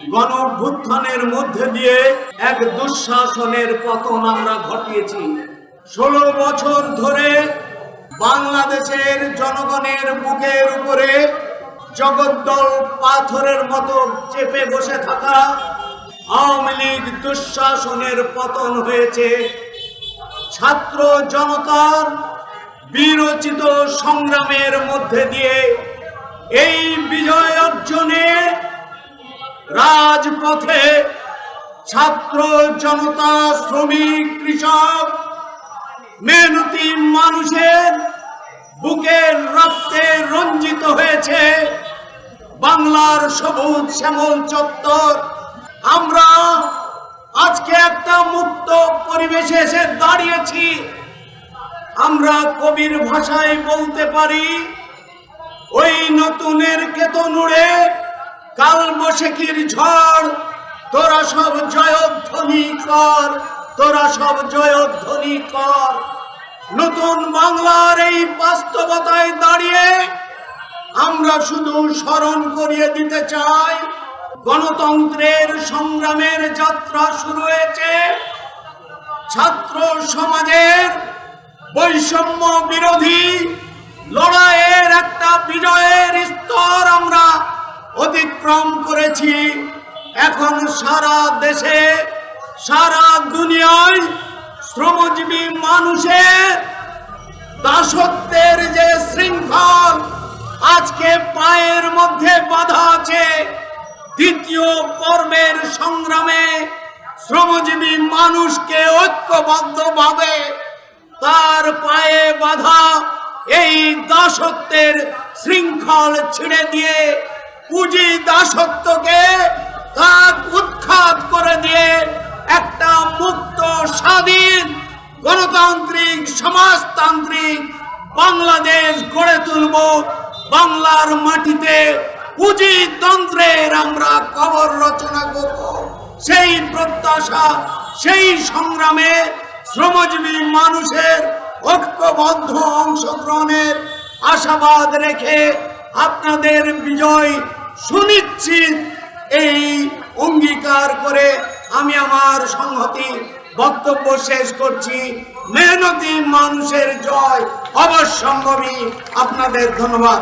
গণ অভ্যুত্থানের মধ্যে দিয়ে এক দুঃশাসনের পতন আমরা ঘটিয়েছি। ষোলো বছর ধরে বাংলাদেশের জনগণের বুকের উপরে জগদ্দল পাথরের মতো চেপে বসে থাকা আওয়ামী লীগ দুঃশাসনের পতন হয়েছে। ছাত্র জনতার বিরচিত সংগ্রামের মধ্যে দিয়ে এই বিজয় অর্জনে রাজপথে ছাত্র জনতা, শ্রমিক, কৃষক, মেহনতি মানুষের বুকের রক্তে রঞ্জিত হয়েছে বাংলার সবুজ শ্যামল চত্বর। আমরা আজকে একটা মুক্ত পরিবেশে এসে দাঁড়িয়েছি। আমরা কবির ভাষায় বলতে পারি, ওই নতুনের কেতনুড়ে কাল বসেকির ঝড়, তোরা সব জয়ধ্বনি কর, তোরা সব জয়ধ্বনি কর। নতুন বাংলার এই বাস্তবতায় দাঁড়িয়ে আমরা শুধু স্মরণ করিয়ে দিতে চাই। গণতন্ত্রের সংগ্রামের যাত্রা শুরু হয়েছে। ছাত্র সমাজের বৈষম্য বিরোধী করেছি এখন সারা দেশে, সারা দুনিয়ায় শ্রমজীবী মানুষের দাসত্বের যে শৃঙ্খল আজকে পায়ের মধ্যে বাধা আছে, দ্বিতীয় পর্বের সংগ্রামে শ্রমজীবী মানুষকে ঐক্যবদ্ধভাবে তার পায়ে বাধা এই দাসত্বের শৃঙ্খল ছিঁড়ে দিয়ে পুঁজি দাসত্বকে উৎখাত করে দিয়ে একটা মুক্ত, স্বাধীন, গণতান্ত্রিক, সমাজতান্ত্রিক বাংলাদেশ গড়ে তুলব। বাংলার মাটিতে পুঁজিতন্ত্রের আমরা কবর রচনা করব। সেই প্রত্যাশা, সেই সংগ্রামে শ্রমজীবী মানুষের ঐক্যবদ্ধ অংশগ্রহণের আশাবাদ রেখে আপনাদের বিজয় সুনিশ্চিত এই অঙ্গীকার করে আমি আমার সংহতি বক্তব্য শেষ করছি। মেহনতি মানুষের জয় অবশ্যম্ভবী। আপনাদের ধন্যবাদ।